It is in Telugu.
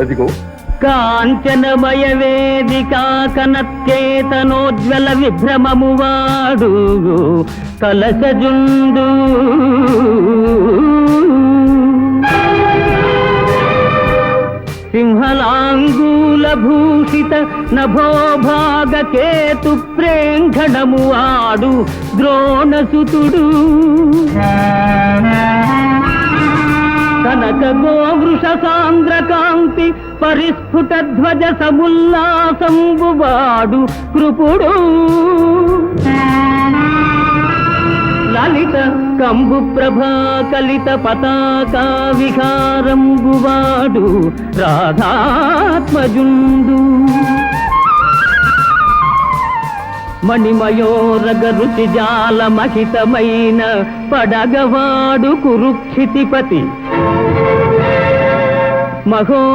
అదిగో. కాంచనమయ వేదికా కనత్యేతనోజ్వల విభ్రమము వాడు కలసజుండు సింహలాంగూల భూషిత నభోభాగ కేతు ప్రేంఘణము ఆడు ద్రోణసుతుడు. కనక గోవృష పరిస్ఫుట ధ్వజ సముల్లాసంబువాడు కృపుడు లలిత కంబు ప్రభా కలిత పతాకా విహారంబువాడు రాధాత్మజుండు మణిమయోరగరుచి జాల మహితమైన పడగవాడు కురుక్షితిపతి மகோ